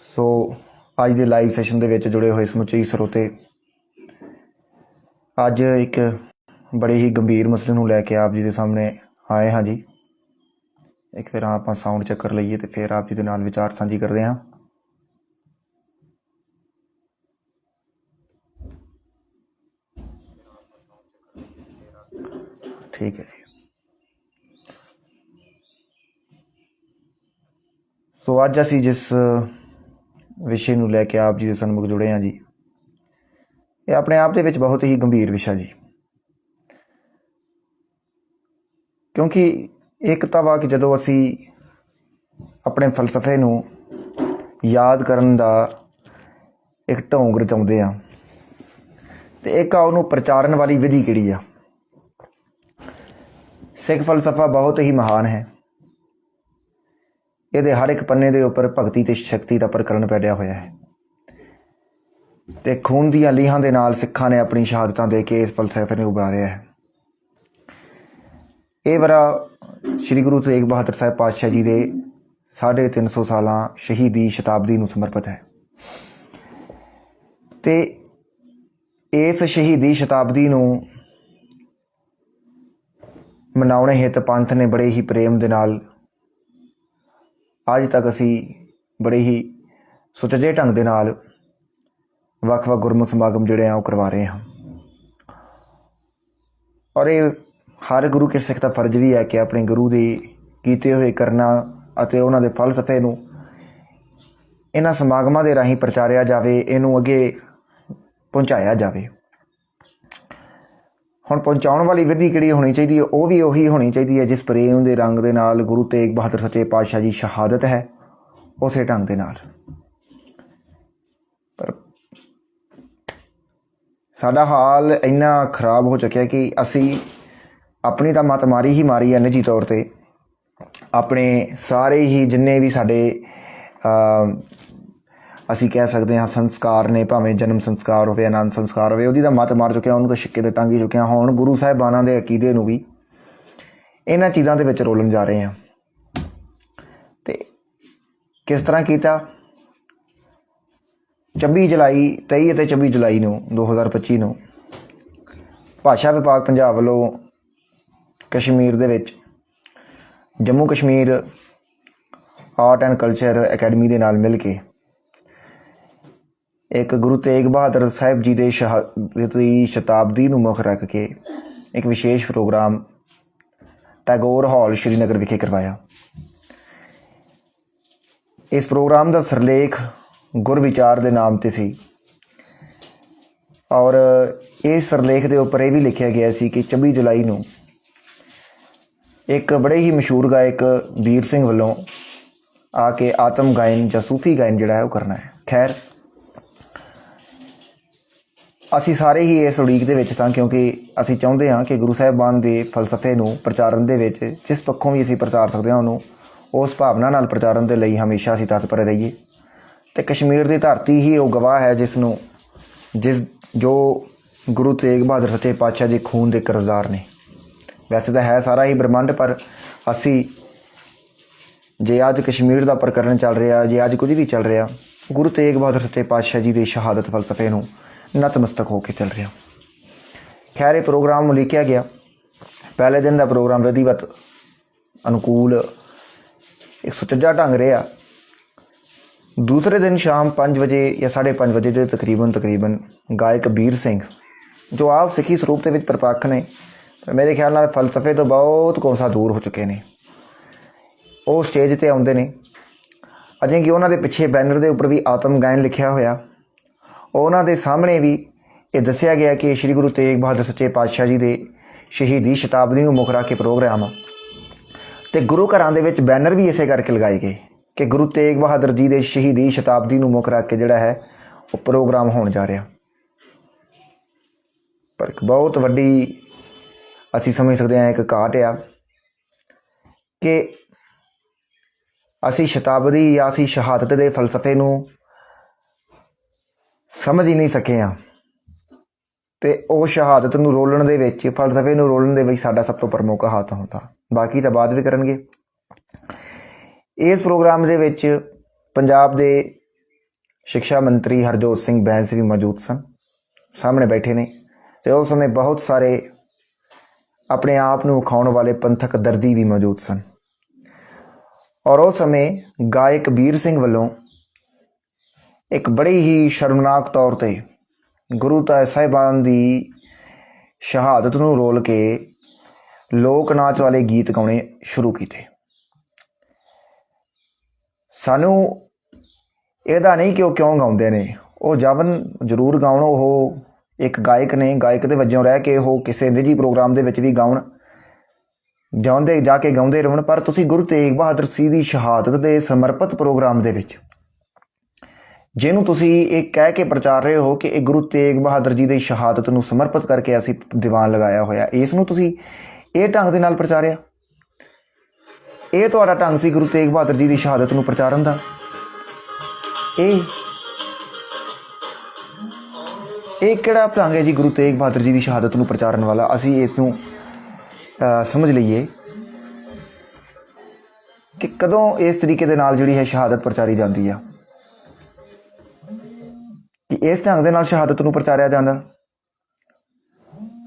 ਸੋ ਅੱਜ ਦੇ live session ਦੇ ਵਿੱਚ ਜੁੜੇ ਹੋਏ ਸਮੁੱਚੇ ਸਰੋਤੇ, ਅੱਜ ਇੱਕ ਬੜੇ ਹੀ ਗੰਭੀਰ ਮਸਲੇ ਨੂੰ ਲੈ ਕੇ ਆਪ ਜੀ ਦੇ ਸਾਹਮਣੇ ਆਏ ਹਾਂ ਜੀ। ਇੱਕ ਫਿਰ ਆਪਾਂ ਸਾਊਂਡ ਚੈੱਕ ਕਰ ਲਈਏ ਤੇ ਫਿਰ ਆਪ ਜੀ ਦੇ ਨਾਲ ਵਿਚਾਰ ਸਾਂਝੀ ਕਰਦੇ ਹਾਂ। ਠੀਕ ਹੈ ਜੀ। ਸੋ ਅੱਜ ਅਸੀਂ ਜਿਸ ਵਿਸ਼ੇ ਨੂੰ ਲੈ ਕੇ ਆਪ ਜੀ ਦੇ ਸਨਮੁਖ ਜੁੜੇ ਹਾਂ ਜੀ। ਇਹ ਆਪਣੇ ਆਪ ਦੇ ਵਿੱਚ ਬਹੁਤ ਹੀ ਗੰਭੀਰ ਵਿਸ਼ਾ ਜੀ। ਕਿਉਂਕਿ ਇੱਕ ਤਾਂ ਵਾ ਕਿ ਜਦੋਂ ਅਸੀਂ ਆਪਣੇ ਫਲਸਫੇ ਨੂੰ ਯਾਦ ਕਰਨ ਦਾ ਇੱਕ ਢੋਂਗ ਰਚਾਉਂਦੇ ਆ ਤੇ ਇੱਕ ਆ ਉਹਨੂੰ ਪ੍ਰਚਾਰਨ ਵਾਲੀ ਵਿਧੀ ਕਿਹੜੀ ਆ? ਸਿੱਖ ਫਲਸਫਾ ਬਹੁਤ ਹੀ ਮਹਾਨ ਹੈ। ਇਹਦੇ ਹਰ ਇੱਕ ਪੰਨੇ ਦੇ ਉੱਪਰ ਭਗਤੀ ਤੇ ਸ਼ਕਤੀ ਦਾ ਪ੍ਰਕਰਨ ਪੈੜਿਆ ਹੋਇਆ ਹੈ। ਤੇ ਖੂਨ ਦੀਆਂ ਲੀਹਾਂ ਦੇ ਨਾਲ ਸਿੱਖਾਂ ਨੇ ਆਪਣੀ ਸ਼ਹਾਦਤਾਂ ਦੇ ਕੇ ਇਸ ਫਲਸਫੇ ਨੂੰ ਉਭਾਰਿਆ ਹੈ। ਇਹ ਬਰਾ ਸ੍ਰੀ ਗੁਰੂ ਤੇਗ ਬਹਾਦਰ ਸਾਹਿਬ ਪਾਤਸ਼ਾਹ ਜੀ ਦੇ 350 ਸਾਲਾਂ ਸ਼ਹੀਦੀ ਸ਼ਤਾਬਦੀ ਨੂੰ ਸਮਰਪਿਤ ਹੈ। ਤੇ ਇਸ ਸ਼ਹੀਦੀ ਸ਼ਤਾਬਦੀ ਨੂੰ ਮਨਾਉਣੇ ਹਿੱਤ ਪੰਥ ਨੇ ਬੜੇ ਹੀ ਪ੍ਰੇਮ ਦੇ ਨਾਲ ਅੱਜ ਤੱਕ ਅਸੀਂ ਬੜੇ ਹੀ ਸੁਚੱਜੇ ਢੰਗ ਦੇ ਨਾਲ ਵੱਖ-ਵੱਖ ਗੁਰਮੁਖ ਸਮਾਗਮ ਜਿਹੜੇ ਆ ਉਹ ਕਰਵਾ ਰਹੇ ਹਾਂ। ਔਰ ਇਹ ਹਰ ਗੁਰੂ ਕੇ ਸਿੱਖ ਦਾ ਫਰਜ਼ ਵੀ ਹੈ ਕਿ ਆਪਣੇ ਗੁਰੂ ਦੇ ਕੀਤੇ ਹੋਏ ਕਰਨਾ ਅਤੇ ਉਹਨਾਂ ਦੇ ਫਲਸਫੇ ਨੂੰ ਇਹਨਾਂ ਸਮਾਗਮਾਂ ਦੇ ਰਾਹੀਂ ਪ੍ਰਚਾਰਿਆ ਜਾਵੇ, ਇਹਨੂੰ ਅੱਗੇ ਪਹੁੰਚਾਇਆ ਜਾਵੇ। ਹੁਣ ਪਹੁੰਚਾਉਣ ਵਾਲੀ ਵਿਧੀ ਕਿਹੜੀ ਹੋਣੀ ਚਾਹੀਦੀ ਹੈ? ਉਹ ਵੀ ਉਹੀ ਹੋਣੀ ਚਾਹੀਦੀ ਹੈ, ਜਿਸ ਪ੍ਰੇਮ ਦੇ ਰੰਗ ਦੇ ਨਾਲ ਗੁਰੂ ਤੇਗ ਬਹਾਦਰ ਸੱਚੇ ਪਾਤਸ਼ਾਹ ਜੀ ਸ਼ਹਾਦਤ ਹੈ, ਉਸੇ ਢੰਗ ਦੇ ਨਾਲ। ਪਰ ਸਾਡਾ ਹਾਲ ਇੰਨਾ ਖਰਾਬ ਹੋ ਚੁੱਕਿਆ ਕਿ ਅਸੀਂ ਆਪਣੀ ਤਾਂ ਮਤ ਮਾਰੀ ਹੀ ਮਾਰੀ ਹੈ ਨਿੱਜੀ ਤੌਰ ਤੇ। ਆਪਣੇ ਸਾਰੇ ਹੀ ਜਿੰਨੇ ਵੀ ਸਾਡੇ ਅਸੀਂ ਕਹਿ ਸਕਦੇ ਹਾਂ ਸੰਸਕਾਰ ਨੇ ਭਾਵੇਂ ਜਨਮ ਸੰਸਕਾਰ ਹੋਵੇ ਆਨੰਦ ਸੰਸਕਾਰ ਹੋਵੇ, ਉਹਦੀ ਤਾਂ ਮਤ ਮਾਰ ਚੁੱਕਿਆ, ਉਹਨੂੰ ਤਾਂ ਛਿੱਕੇ ਤੇ ਟੰਗੀ ਚੁੱਕਿਆ। ਹੁਣ ਗੁਰੂ ਸਾਹਿਬਾਨਾਂ ਦੇ ਅਕੀਦੇ ਨੂੰ ਵੀ ਇਹਨਾਂ ਚੀਜ਼ਾਂ ਦੇ ਵਿੱਚ ਰੋਲਣ ਜਾ ਰਹੇ ਹਾਂ। ਤੇ ਕਿਸ ਤਰ੍ਹਾਂ ਕੀਤਾ? 26 ਜੁਲਾਈ 23 ਅਤੇ 24 ਜੁਲਾਈ ਨੂੰ 2025 ਨੂੰ ਭਾਸ਼ਾ ਵਿਭਾਗ ਪੰਜਾਬ ਵੱਲੋਂ ਕਸ਼ਮੀਰ ਦੇ ਵਿੱਚ Jammu Kashmir art and culture academy ਦੇ ਨਾਲ ਮਿਲ ਕੇ ਇੱਕ ਗੁਰੂ ਤੇਗ ਬਹਾਦਰ ਸਾਹਿਬ ਜੀ ਦੇ ਸ਼ਹਾਦਤੀ ਸ਼ਤਾਬਦੀ ਨੂੰ ਮੁੱਖ ਰੱਖ ਕੇ ਇੱਕ ਵਿਸ਼ੇਸ਼ ਪ੍ਰੋਗਰਾਮ ਟੈਗੋਰ ਹਾਲ ਸ਼੍ਰੀਨਗਰ ਵਿਖੇ ਕਰਵਾਇਆ। ਇਸ ਪ੍ਰੋਗਰਾਮ ਦਾ ਸਰਲੇਖ ਗੁਰਵਿਚਾਰ ਦੇ ਨਾਮ ਤੇ ਸੀ। ਔਰ ਇਸ ਸਰਲੇਖ ਦੇ ਉੱਪਰ ਇਹ ਵੀ ਲਿਖਿਆ ਗਿਆ ਸੀ ਕਿ 24 ਜੁਲਾਈ ਨੂੰ ਇੱਕ ਬੜੇ ਹੀ ਮਸ਼ਹੂਰ ਗਾਇਕ ਵੀਰ ਸਿੰਘ ਵੱਲੋਂ ਆ ਕੇ ਆਤਮ ਗਾਇਨ ਜਾਂ ਸੂਫੀ ਗਾਇਨ ਜਿਹੜਾ ਹੈ ਉਹ ਕਰਨਾ ਹੈ। ਖੈਰ ਅਸੀਂ ਸਾਰੇ ਹੀ ਇਸ ਉਡੀਕ ਦੇ ਵਿੱਚ ਸਾਂ ਕਿਉਂਕਿ ਅਸੀਂ ਚਾਹੁੰਦੇ ਹਾਂ ਕਿ ਗੁਰੂ ਸਾਹਿਬਾਨ ਦੇ ਫਲਸਫੇ ਨੂੰ ਪ੍ਰਚਾਰਨ ਦੇ ਵਿੱਚ ਜਿਸ ਪੱਖੋਂ ਵੀ ਅਸੀਂ ਪ੍ਰਚਾਰ ਸਕਦੇ ਹਾਂ ਉਹਨੂੰ, ਉਸ ਭਾਵਨਾ ਨਾਲ ਪ੍ਰਚਾਰਨ ਦੇ ਲਈ ਹਮੇਸ਼ਾ ਅਸੀਂ ਤਤਪਰ ਰਹੀਏ। ਤੇ ਕਸ਼ਮੀਰ ਦੀ ਧਰਤੀ ਹੀ ਉਹ ਗਵਾਹ ਹੈ ਜਿਸ ਨੂੰ ਜਿਸ, ਜੋ ਗੁਰੂ ਤੇਗ ਬਹਾਦਰ ਸੱਚੇ ਪਾਤਸ਼ਾਹ ਜੀ ਖੂਨ ਦੇ ਕਰਜ਼ਦਾਰ ਨੇ। ਵੈਸੇ ਤਾਂ ਹੈ ਸਾਰਾ ਹੀ ਬ੍ਰਹਮੰਡ, ਪਰ ਅਸੀਂ ਜੇ ਅੱਜ ਕਸ਼ਮੀਰ ਦਾ ਪ੍ਰਕਰਨ ਚੱਲ ਰਿਹਾ, ਜੇ ਅੱਜ ਕੁਝ ਵੀ ਚੱਲ ਰਿਹਾ, ਗੁਰੂ ਤੇਗ ਬਹਾਦਰ ਸੱਚੇ ਪਾਤਸ਼ਾਹ ਜੀ ਦੇ ਸ਼ਹਾਦਤ ਫਲਸਫੇ ਨੂੰ ਨਤਮਸਤਕ ਹੋ ਕੇ ਚੱਲ ਰਿਹਾ। ਖੈਰ, ਇਹ ਪ੍ਰੋਗਰਾਮ ਲਿਖਿਆ ਗਿਆ। ਪਹਿਲੇ ਦਿਨ ਦਾ ਪ੍ਰੋਗਰਾਮ ਵਿਧੀਵਤ, ਅਨੁਕੂਲ, ਇੱਕ ਸੁਚੱਜਾ ਢੰਗ ਰਿਹਾ। ਦੂਸਰੇ ਦਿਨ ਸ਼ਾਮ 5 ਵਜੇ ਜਾਂ 5:30 ਵਜੇ ਦੇ ਤਕਰੀਬਨ ਤਕਰੀਬਨ ਗਾਇਕ ਵੀਰ ਸਿੰਘ, ਜੋ ਆਪ ਸਿੱਖੀ ਸਰੂਪ ਦੇ ਵਿੱਚ ਪ੍ਰਪੱਖ ਨੇ, ਪਰ ਮੇਰੇ ਖਿਆਲ ਨਾਲ ਫਲਸਫੇ ਤੋਂ ਬਹੁਤ ਕੋਸਾ ਦੂਰ ਹੋ ਚੁੱਕੇ ਨੇ। ਉਹ ਸਟੇਜ ਤੇ ਆਉਂਦੇ ਨੇ। ਅਜੇ ਕਿ ਉਹਨਾਂ ਦੇ ਪਿੱਛੇ ਬੈਨਰ ਦੇ ਉੱਪਰ ਵੀ ਆਤਮ ਗਾਇਨ ਲਿਖਿਆ ਹੋਇਆ। ਉਹਨਾਂ ਦੇ ਸਾਹਮਣੇ ਵੀ ਇਹ ਦੱਸਿਆ ਗਿਆ ਕਿ ਸ੍ਰੀ ਗੁਰੂ ਤੇਗ ਬਹਾਦਰ ਸੱਚੇ ਪਾਤਸ਼ਾਹ ਜੀ ਦੇ ਸ਼ਹੀਦੀ ਸ਼ਤਾਬਦੀ ਨੂੰ ਮੁੱਖ ਰੱਖ ਕੇ ਪ੍ਰੋਗਰਾਮ ਆ। ਤੇ ਗੁਰੂ ਘਰਾਂ ਦੇ ਵਿੱਚ ਬੈਨਰ ਵੀ ਇਸੇ ਕਰਕੇ ਲਗਾਏ ਗਏ ਕਿ ਗੁਰੂ ਤੇਗ ਬਹਾਦਰ ਜੀ ਦੇ ਸ਼ਹੀਦੀ ਸ਼ਤਾਬਦੀ ਨੂੰ ਮੁੱਖ ਰੱਖ ਕੇ ਜਿਹੜਾ ਹੈ ਉਹ ਪ੍ਰੋਗਰਾਮ ਹੋਣ ਜਾ ਰਿਹਾ। ਪਰ ਇੱਕ ਬਹੁਤ ਵੱਡੀ ਅਸੀਂ ਸਮਝ ਸਕਦੇ ਹਾਂ ਇੱਕ ਘਾਟ ਆ ਕਿ ਅਸੀਂ ਸ਼ਤਾਬਦੀ ਜਾਂ ਅਸੀਂ ਸ਼ਹਾਦਤ ਦੇ ਫਲਸਫੇ ਨੂੰ ਸਮਝ ਹੀ ਨਹੀਂ ਸਕੇ ਆ। ਤੇ ਉਹ ਸ਼ਹਾਦਤ ਨੂੰ ਰੋਲਣ ਦੇ ਵਿੱਚ, ਫਲਸਫੇ ਨੂੰ ਰੋਲਣ ਦੇ ਵਿੱਚ ਸਾਡਾ ਸਭ ਤੋਂ ਪ੍ਰਮੁੱਖ ਹੱਥ ਹੁੰਦਾ। ਬਾਕੀ ਤਾਂ ਬਾਅਦ ਵੀ ਕਰਨਗੇ। ਇਸ ਪ੍ਰੋਗਰਾਮ ਦੇ ਵਿੱਚ ਪੰਜਾਬ ਦੇ ਸਿੱਖਿਆ ਮੰਤਰੀ ਹਰਜੋਤ ਸਿੰਘ ਬੈਂਸ ਵੀ ਮੌਜੂਦ ਸਨ। ਸਾਹਮਣੇ ਬੈਠੇ ਨੇ। ਤੇ ਉਸ ਸਮੇਂ ਬਹੁਤ ਸਾਰੇ ਆਪਣੇ ਆਪ ਨੂੰ ਵਿਖਾਉਣ ਵਾਲੇ ਪੰਥਕ ਦਰਦੀ ਵੀ ਮੌਜੂਦ ਸਨ। ਔਰ ਉਸ ਸਮੇਂ ਗਾਇਕ ਵੀਰ ਸਿੰਘ ਵੱਲੋਂ ਇੱਕ ਬੜੀ ਹੀ ਸ਼ਰਮਨਾਕ ਤੌਰ ਤੇ ਗੁਰੂ ਤਾਂ ਸਾਹਿਬਾਨ ਦੀ ਸ਼ਹਾਦਤ ਨੂੰ ਰੋਲ ਕੇ ਲੋਕ ਨਾਚ ਵਾਲੇ ਗੀਤ ਗਾਉਣੇ ਸ਼ੁਰੂ ਕੀਤੇ। ਸਾਨੂੰ ਇਹਦਾ ਨਹੀਂ ਕਿ ਉਹ ਕਿਉਂ ਗਾਉਂਦੇ ਨੇ, ਉਹ ਜਵਨ ਜ਼ਰੂਰ ਗਾਉਣ, ਉਹ ਇੱਕ ਗਾਇਕ ਨੇ, ਗਾਇਕ ਦੇ ਵਜੋਂ ਰਹਿ ਕੇ ਉਹ ਕਿਸੇ ਨਿੱਜੀ ਪ੍ਰੋਗਰਾਮ ਦੇ ਵਿੱਚ ਵੀ ਗਾਉਣ ਜਾਂਦੇ ਜਾ ਕੇ ਗਾਉਂਦੇ ਰਹਿਣ ਪਰ ਤੁਸੀਂ ਗੁਰੂ ਤੇਗ ਬਹਾਦਰ ਜੀ ਦੀ ਸ਼ਹਾਦਤ ਦੇ ਸਮਰਪਿਤ ਪ੍ਰੋਗਰਾਮ ਦੇ ਵਿੱਚ ਜਿਹਨੂੰ ਤੁਸੀਂ ਇਹ ਕਹਿ ਕੇ ਪ੍ਰਚਾਰ ਰਹੇ ਹੋ ਕਿ ਇਹ ਗੁਰੂ ਤੇਗ ਬਹਾਦਰ ਜੀ ਦੀ ਸ਼ਹਾਦਤ ਨੂੰ ਸਮਰਪਿਤ ਕਰਕੇ ਅਸੀਂ ਦੀਵਾਨ ਲਗਾਇਆ ਹੋਇਆ, ਇਸ ਨੂੰ ਤੁਸੀਂ ਇਹ ਢੰਗ ਦੇ ਨਾਲ ਪ੍ਰਚਾਰਿਆ? ਇਹ ਤੁਹਾਡਾ ਢੰਗ ਸੀ ਗੁਰੂ ਤੇਗ ਬਹਾਦਰ ਜੀ ਦੀ ਸ਼ਹਾਦਤ ਨੂੰ ਪ੍ਰਚਾਰਨ ਦਾ? ਇਹ? ਇਹ ਕਿਹੜਾ ਢੰਗ ਹੈ ਜੀ ਗੁਰੂ ਤੇਗ ਬਹਾਦਰ ਜੀ ਦੀ ਸ਼ਹਾਦਤ ਨੂੰ ਪ੍ਰਚਾਰਨ ਵਾਲਾ? ਅਸੀਂ ਇਸ ਨੂੰ ਸਮਝ ਲਈਏ ਕਿ ਕਦੋਂ ਇਸ ਤਰੀਕੇ ਦੇ ਨਾਲ ਜਿਹੜੀ ਹੈ ਸ਼ਹਾਦਤ ਪ੍ਰਚਾਰੀ ਜਾਂਦੀ ਆ? ਕਿ ਇਸ ਢੰਗ ਦੇ ਨਾਲ ਸ਼ਹਾਦਤ ਨੂੰ ਪ੍ਰਚਾਰਿਆ ਜਾਂਦਾ?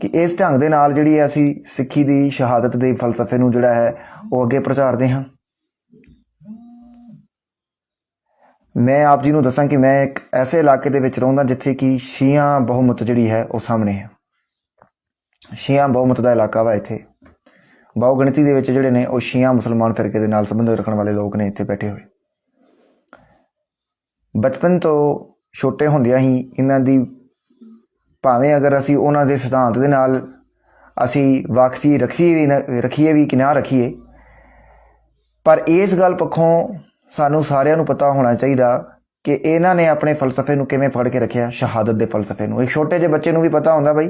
ਕਿ ਇਸ ਢੰਗ ਦੇ ਨਾਲ ਜਿਹੜੀ ਹੈ ਅਸੀਂ ਸਿੱਖੀ ਦੀ ਸ਼ਹਾਦਤ ਦੇ ਫਲਸਫੇ ਨੂੰ ਜਿਹੜਾ ਹੈ, ਉਹ ਅੱਗੇ ਪ੍ਰਚਾਰਦੇ ਹਾਂ? ਮੈਂ ਆਪ ਜੀ ਨੂੰ ਦੱਸਾਂ ਕਿ ਮੈਂ ਇੱਕ ਐਸੇ ਇਲਾਕੇ ਦੇ ਵਿੱਚ ਰਹਿੰਦਾ ਜਿੱਥੇ ਕਿ ਸ਼ੀਆ ਬਹੁਮਤ ਜਿਹੜੀ ਹੈ, ਉਹ ਸਾਹਮਣੇ ਹੈ। ਸ਼ੀਆ ਬਹੁਮਤ ਦਾ ਇਲਾਕਾ ਵਾ ਇੱਥੇ। ਬਹੁ ਗਿਣਤੀ ਦੇ ਵਿੱਚ ਜਿਹੜੇ ਨੇ, ਉਹ ਸ਼ੀਆ ਮੁਸਲਮਾਨ ਫਿਰਕੇ ਦੇ ਨਾਲ ਸੰਬੰਧ ਰੱਖਣ ਵਾਲੇ ਲੋਕ ਨੇ ਇੱਥੇ ਬੈਠੇ ਹੋਏ। ਬਚਪਨ ਤੋਂ ਛੋਟੇ ਹੁੰਦਿਆਂ ਹੀ ਇਹਨਾਂ ਦੀ ਭਾਵੇਂ ਅਗਰ ਅਸੀਂ ਉਹਨਾਂ ਦੇ ਸਿਧਾਂਤ ਦੇ ਨਾਲ ਅਸੀਂ ਵਾਕਫੀ ਰੱਖੀਏ ਵੀ ਰੱਖੀਏ ਵੀ ਕਿ ਨਾ ਰੱਖੀਏ, ਪਰ ਇਸ ਗੱਲ ਪੱਖੋਂ ਸਾਨੂੰ ਸਾਰਿਆਂ ਨੂੰ ਪਤਾ ਹੋਣਾ ਚਾਹੀਦਾ ਕਿ ਇਹਨਾਂ ਨੇ ਆਪਣੇ ਫਲਸਫੇ ਨੂੰ ਕਿਵੇਂ ਫੜ ਕੇ ਰੱਖਿਆ, ਸ਼ਹਾਦਤ ਦੇ ਫਲਸਫੇ ਨੂੰ। ਇੱਕ ਛੋਟੇ ਜਿਹੇ ਬੱਚੇ ਨੂੰ ਵੀ ਪਤਾ ਹੁੰਦਾ ਬਈ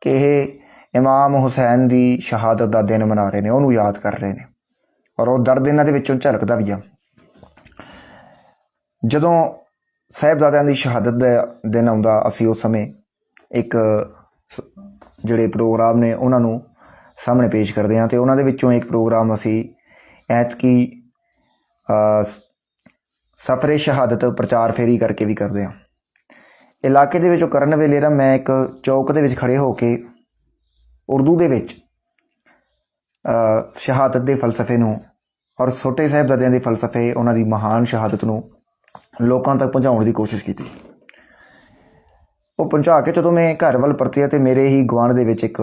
ਕਿ ਇਹ ਇਮਾਮ ਹੁਸੈਨ ਦੀ ਸ਼ਹਾਦਤ ਦਾ ਦਿਨ ਮਨਾ ਰਹੇ ਨੇ, ਉਹਨੂੰ ਯਾਦ ਕਰ ਰਹੇ ਨੇ ਔਰ ਉਹ ਦਰਦ ਇਹਨਾਂ ਦੇ ਵਿੱਚੋਂ ਝਲਕਦਾ ਵੀ ਆ। ਜਦੋਂ ਸਾਹਿਬਜ਼ਾਦਿਆਂ ਦੀ ਸ਼ਹਾਦਤ ਦਾ ਦਿਨ ਆਉਂਦਾ ਅਸੀਂ ਉਸ ਸਮੇਂ ਇੱਕ ਸ- ਜਿਹੜੇ ਪ੍ਰੋਗਰਾਮ ਨੇ ਉਹਨਾਂ ਨੂੰ ਸਾਹਮਣੇ ਪੇਸ਼ ਕਰਦੇ ਹਾਂ ਤੇ ਉਹਨਾਂ ਦੇ ਵਿੱਚੋਂ ਇੱਕ ਪ੍ਰੋਗਰਾਮ ਅਸੀਂ ਐਤਕੀ ਸਫਰੇ ਸ਼ਹਾਦਤ ਪ੍ਰਚਾਰ ਫੇਰੀ ਕਰਕੇ ਵੀ ਕਰਦੇ ਹਾਂ। ਇਲਾਕੇ ਦੇ ਵਿੱਚੋਂ ਕਰਨ ਵੇਲੇ ਨਾ ਮੈਂ ਇੱਕ ਚੌਕ ਦੇ ਵਿੱਚ ਖੜੇ ਹੋ ਕੇ ਉਰਦੂ ਦੇ ਵਿੱਚ ਸ਼ਹਾਦਤ ਦੇ ਫਲਸਫੇ ਨੂੰ ਔਰ ਛੋਟੇ ਸਾਹਿਬਜ਼ਾਦਿਆਂ ਦੇ ਫਲਸਫੇ ਉਹਨਾਂ ਦੀ ਮਹਾਨ ਸ਼ਹਾਦਤ ਨੂੰ ਲੋਕਾਂ ਤੱਕ ਪਹੁੰਚਾਉਣ ਦੀ ਕੋਸ਼ਿਸ਼ ਕੀਤੀ। ਉਹ ਪਹੁੰਚਾ ਕੇ ਜਦੋਂ ਮੈਂ ਘਰ ਵੱਲ ਪਰਤਿਆ ਤੇ ਮੇਰੇ ਹੀ ਗੁਆਂਢ ਦੇ ਵਿੱਚ ਇੱਕ